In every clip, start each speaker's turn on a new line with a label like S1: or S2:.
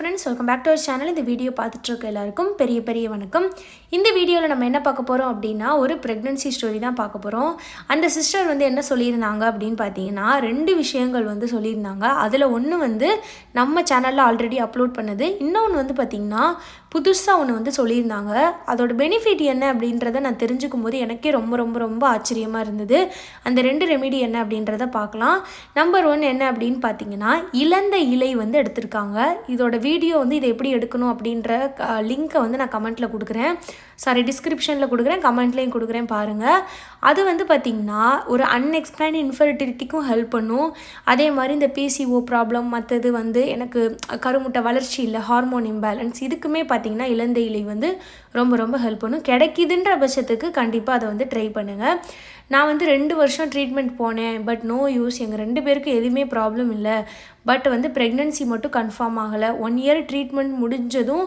S1: Friends welcome back to our channel இந்த video பார்த்துட்ருக்க எல்லாருக்கும் பெரிய பெரிய வணக்கம். இந்த வீடியோவில் நம்ம என்ன பார்க்க போகிறோம் அப்படின்னா ஒரு ப்ரெக்னன்சி ஸ்டோரி தான் பார்க்க போகிறோம் அந்த சிஸ்டர் வந்து என்ன சொல்லியிருந்தாங்க அப்படின்னு பார்த்தீங்கன்னா ரெண்டு விஷயங்கள் வந்து சொல்லியிருந்தாங்க. அதில் ஒன்று வந்து நம்ம சேனலில் ஆல்ரெடி அப்லோட் பண்ணது. இன்னொன்று வந்து பார்த்திங்கன்னா புதுசாக ஒன்று வந்து சொல்லியிருந்தாங்க. அதோட பெனிஃபிட் என்ன அப்படின்றத நான் தெரிஞ்சுக்கும் போது எனக்கே ரொம்ப ரொம்ப ரொம்ப ஆச்சரியமாக இருந்தது. அந்த ரெண்டு ரெமிடி என்ன அப்படின்றத பார்க்கலாம். நம்பர் ஒன் என்ன அப்படின்னு பார்த்தீங்கன்னா இழந்த இலை வந்து எடுத்திருக்காங்க. இதோட வீடியோ வந்து இதை எப்படி எடுக்கணும் அப்படின்ற லிங்க்கை வந்து நான் கமெண்ட்டில் கொடுக்குறேன். சாரி டிஸ்கிரிப்ஷனில் கொடுக்குறேன் கமெண்ட்லேயும் கொடுக்குறேன் பாருங்கள் அது வந்து பார்த்திங்கன்னா ஒரு அன்எக்ஸ்பிளைன் இன்ஃபர்டிலிட்டிக்கும் ஹெல்ப் பண்ணும். அதே மாதிரி இந்த பிசிஓ ப்ராப்ளம் மற்றது வந்து எனக்கு கருமுட்டை வளர்ச்சி இல்லை ஹார்மோன் இம்பேலன்ஸ் இதுக்குமே பார்த்திங்கன்னா இளந்த இலை வந்து ரொம்ப ரொம்ப ஹெல்ப் பண்ணும். கிடைக்குதுன்ற பட்சத்துக்கு கண்டிப்பாக அதை வந்து ட்ரை பண்ணுங்கள் நான் வந்து ரெண்டு வருஷம் ட்ரீட்மெண்ட் போனேன் பட் நோ யூஸ் எங்கள் ரெண்டு பேருக்கு எதுவுமே ப்ராப்ளம் இல்லை. பட் வந்து ப்ரெக்னென்சி மட்டும் கன்ஃபார்ம் ஆகலை. ஒன் இயர் ட்ரீட்மெண்ட் முடிஞ்சதும்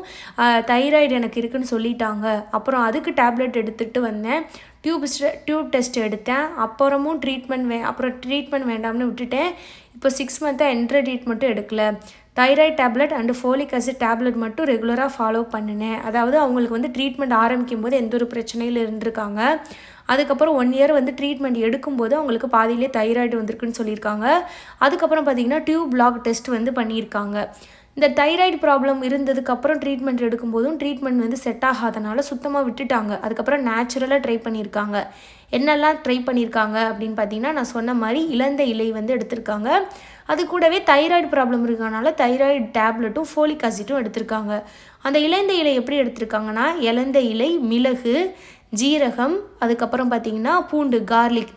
S1: தைராய்டு எனக்கு இருக்குன்னு சொல்லிட்டாங்க. அப்புறம் அதுக்கு டேப்லெட் எடுத்துகிட்டு வந்தேன். டியூப் டியூப் டெஸ்ட் எடுத்தேன். அப்புறமும் ட்ரீட்மெண்ட் வே அப்புறம் ட்ரீட்மெண்ட் வேண்டாம்னு விட்டுட்டேன். இப்போ சிக்ஸ் மந்த்தாக என்ட்ர ட்ரீட்மெண்ட்டும் எடுக்கல. Thyroid tablet and folic acid tablet மட்டும் ரெகுலராக ஃபாலோ பண்ணினேன். அதாவது அவங்களுக்கு வந்து ட்ரீட்மெண்ட் ஆரம்பிக்கும் போது எந்த ஒரு பிரச்சனையில் இருந்திருக்காங்க. அதுக்கப்புறம் ஒன் இயர் வந்து ட்ரீட்மெண்ட் எடுக்கும்போது அவங்களுக்கு பாதியிலே தைராய்டு வந்திருக்குன்னு சொல்லியிருக்காங்க. அதுக்கப்புறம் பார்த்திங்கன்னா டியூப் பிளாக் டெஸ்ட் வந்து பண்ணியிருக்காங்க. இந்த தைராய்டு ப்ராப்ளம் இருந்ததுக்கப்புறம் ட்ரீட்மெண்ட் எடுக்கும்போதும் ட்ரீட்மெண்ட் வந்து செட் ஆகாதனால சுத்தமாக விட்டுட்டாங்க. அதுக்கப்புறம் நேச்சுரலாக ட்ரை பண்ணியிருக்காங்க. என்னெல்லாம் ட்ரை பண்ணியிருக்காங்க அப்படின்னு பார்த்தீங்கன்னா நான் சொன்ன மாதிரி இழந்த இலை வந்து எடுத்திருக்காங்க. அது கூடவே தைராய்டு ப்ராப்ளம் இருக்கனால தைராய்டு டேப்லெட்டும் ஃபோலிக் ஆசிட்டும் எடுத்திருக்காங்க. அந்த இழந்த இலை எப்படி எடுத்திருக்காங்கன்னா இழந்த இலை மிளகு ஜீரகம் அதுக்கப்புறம் பார்த்திங்கன்னா பூண்டு கார்லிக்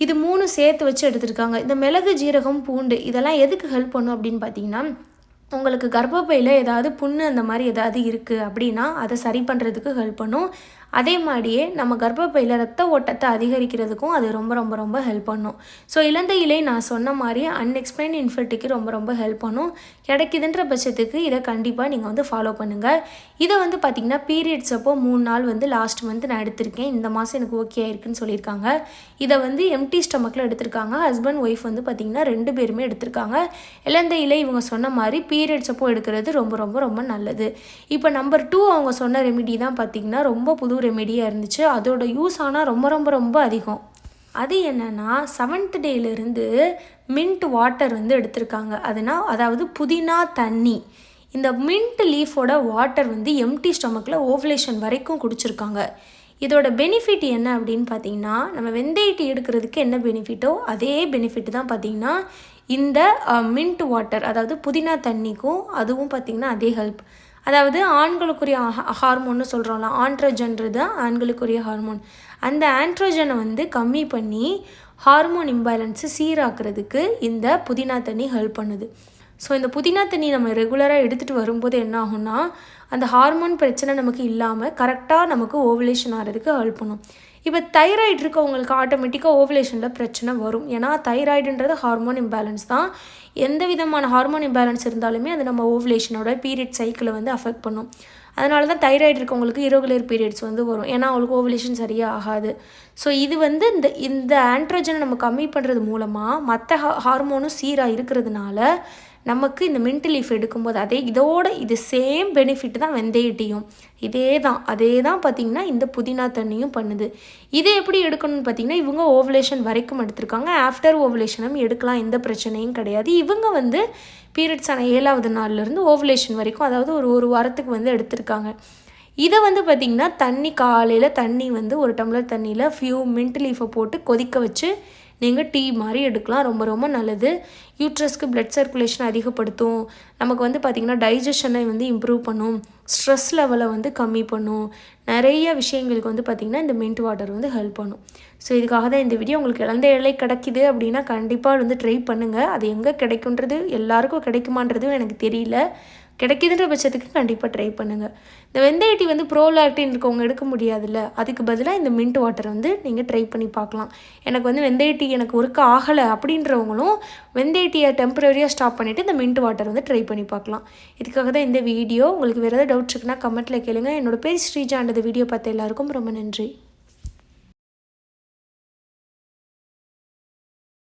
S1: இது மூணு சேர்த்து வச்சு எடுத்திருக்காங்க. இந்த மிளகு ஜீரகம் பூண்டு இதெல்லாம் எதுக்கு ஹெல்ப் பண்ணும் அப்படின்னு பார்த்தீங்கன்னா உங்களுக்கு கர்ப்பப்பையில் ஏதாவது புண்ணு அந்த மாதிரி ஏதாவது இருக்குது அப்படின்னா அதை சரி பண்ணுறதுக்கு ஹெல்ப் பண்ணும். அதே மாதிரியே நம்ம கர்ப்பப்பையில் ரத்த ஓட்டத்தை அதிகரிக்கிறதுக்கும் அது ரொம்ப ரொம்ப ரொம்ப ஹெல்ப் பண்ணும். ஸோ இழந்த இலை நான் சொன்ன மாதிரி அன்எக்ஸ்பிளைன் இன்ஃபர்டிக்கு ரொம்ப ரொம்ப ஹெல்ப் பண்ணும். கிடைக்குதுன்ற பட்சத்துக்கு இதை கண்டிப்பாக நீங்கள் வந்து ஃபாலோ பண்ணுங்கள் இதை வந்து பார்த்திங்கன்னா பீரியட்ஸ் அப்போ மூணு நாள் வந்து லாஸ்ட் மந்த் நான் எடுத்திருக்கேன். இந்த மாதம் எனக்கு ஓகே ஆயிருக்குன்னு சொல்லியிருக்காங்க. இதை வந்து எம்டி ஸ்டமக்கில் எடுத்திருக்காங்க. ஹஸ்பண்ட் ஒய்ஃப் வந்து பார்த்திங்கன்னா ரெண்டு பேருமே எடுத்திருக்காங்க. இழந்த இலை இவங்க சொன்ன மாதிரி பீரியட்ஸ் அப்போ எடுக்கிறது ரொம்ப ரொம்ப ரொம்ப நல்லது. இப்போ நம்பர் டூ அவங்க சொன்ன ரெமிடி தான் பார்த்திங்கன்னா ரொம்ப புது ரெமெடியாக இருந்துச்சு. அதோட யூஸ் ஆனால் ரொம்ப ரொம்ப ரொம்ப அதிகம். அது என்னென்னா செவன்த் டேலேருந்து மின்ட் வாட்டர் வந்து எடுத்திருக்காங்க. அதுனா அதாவது புதினா தண்ணி. இந்த மின்ட் லீஃபோட வாட்டர் வந்து எம்டி ஸ்டொமக்கில் ஓவலேஷன் வரைக்கும் குடிச்சிருக்காங்க. இதோட பெனிஃபிட் என்ன அப்படின்னு பார்த்தீங்கன்னா நம்ம வெந்தயட்டி எடுக்கிறதுக்கு என்ன பெனிஃபிட்டோ அதே பெனிஃபிட் தான் பார்த்தீங்கன்னா இந்த மின்ட் வாட்டர் அதாவது புதினா தண்ணிக்கும் அதுவும் பார்த்திங்கன்னா அதே ஹெல்ப் அதாவது ஆண்களுக்குரிய ஹார்மோன்னு சொல்கிறோம்ல ஆண்ட்ரோஜன்றது ஆண்களுக்குரிய ஹார்மோன் அந்த ஆண்ட்ரோஜனை வந்து கம்மி பண்ணி ஹார்மோன் இம்பேலன்ஸை சீராக்குறதுக்கு இந்த புதினா தண்ணி ஹெல்ப் பண்ணுது. ஸோ இந்த புதினா தண்ணி நம்ம ரெகுலராக எடுத்துகிட்டு வரும்போது என்ன ஆகும்னா அந்த ஹார்மோன் பிரச்சனை நமக்கு இல்லாமல் கரெக்டாக நமக்கு ஓவலேஷன் ஆகிறதுக்கு ஹெல்ப் பண்ணும். இப்போ தைராய்டு இருக்கவங்களுக்கு ஆட்டோமேட்டிக்காக ஓவலேஷனில் பிரச்சனை வரும். ஏன்னா தைராய்டுன்றது ஹார்மோன் இம்பேலன்ஸ் தான். எந்த விதமான ஹார்மோன் இம்பேலன்ஸ் இருந்தாலுமே அது நம்ம ஓவலேஷனோட பீரியட் சைக்கிளை வந்து அஃபெக்ட் பண்ணும். அதனால தான் தைராய்டு இருக்கவங்களுக்கு இரகுலர் பீரியட்ஸ் வந்து வரும். ஏன்னா அவங்களுக்கு ஓவலேஷன் சரியாக ஆகாது. ஸோ இது வந்து இந்த இந்த ஆண்ட்ரோஜனை நம்ம கம்மி பண்ணுறது மூலமாக மற்ற ஹார்மோனும் சீராக இருக்கிறதுனால நமக்கு இந்த மின்ட் லீஃப் எடுக்கும்போது அதே இதோட இது சேம் பெனிஃபிட் தான் வெந்தயட்டியும் இதே தான் அதே தான் பார்த்திங்கன்னா இந்த புதினா தண்ணியும் பண்ணுது. இதை எப்படி எடுக்கணும்னு பார்த்திங்கன்னா இவங்க ஓவலேஷன் வரைக்கும் எடுத்திருக்காங்க. ஆஃப்டர் ஓவலேஷனும் எடுக்கலாம் எந்த பிரச்சனையும் கிடையாது. இவங்க வந்து பீரியட்ஸ் ஆன ஏழாவது நாள்லேருந்து ஓவலேஷன் வரைக்கும் அதாவது ஒரு ஒரு வாரத்துக்கு வந்து எடுத்திருக்காங்க. இதை வந்து பார்த்திங்கன்னா தண்ணி காலையில் தண்ணி வந்து ஒரு டம்ளர் தண்ணியில் ஃபியூ மின்ட் லீஃபை போட்டு கொதிக்க வச்சு நீங்கள் டீ மாதிரி எடுக்கலாம். ரொம்ப ரொம்ப நல்லது. யூட்ரஸ்க்கு பிளட் சர்க்குலேஷன் அதிகப்படுத்தும். நமக்கு வந்து பார்த்திங்கன்னா டைஜஷனை வந்து இம்ப்ரூவ் பண்ணும். ஸ்ட்ரெஸ் லெவலை வந்து கம்மி பண்ணும். நிறைய விஷயங்களுக்கு வந்து பார்த்திங்கன்னா இந்த மின்ட் வாட்டர் வந்து ஹெல்ப் பண்ணும். ஸோ இதுக்காக தான் இந்த வீடியோ உங்களுக்கு இழந்த இலை கிடைக்கிது அப்படின்னா கண்டிப்பாக வந்து ட்ரை பண்ணுங்கள் அது எங்கே கிடைக்குன்றது எல்லாருக்கும் கிடைக்குமான்றதும் எனக்கு தெரியல. கிடைக்கிதுன்ற பட்சத்துக்கு கண்டிப்பாக ட்ரை பண்ணுங்கள் இந்த வெந்தயட்டி வந்து ப்ரோலாக்டின் இருக்கவங்க எடுக்க முடியாதுல்ல? அதுக்கு பதிலாக இந்த மின்ட் வாட்டர் வந்து நீங்கள் ட்ரை பண்ணி பார்க்கலாம். எனக்கு வந்து வெந்தயட்டி எனக்கு ஒர்க் ஆகலை அப்படின்றவங்களும் வெந்தயட்டியை டெம்பரரியாக ஸ்டாப் பண்ணிவிட்டு இந்த மின்ட் வாட்டர் வந்து ட்ரை பண்ணி பார்க்கலாம். இதுக்காக தான் இந்த வீடியோ உங்களுக்கு வேறு ஏதாவது டவுட்ஸ் இருக்குன்னா கமெண்ட்டில் கேளுங்க. என்னோட பேர் ஸ்ரீஜாண்டது வீடியோ பார்த்த எல்லாருக்கும் ரொம்ப நன்றி.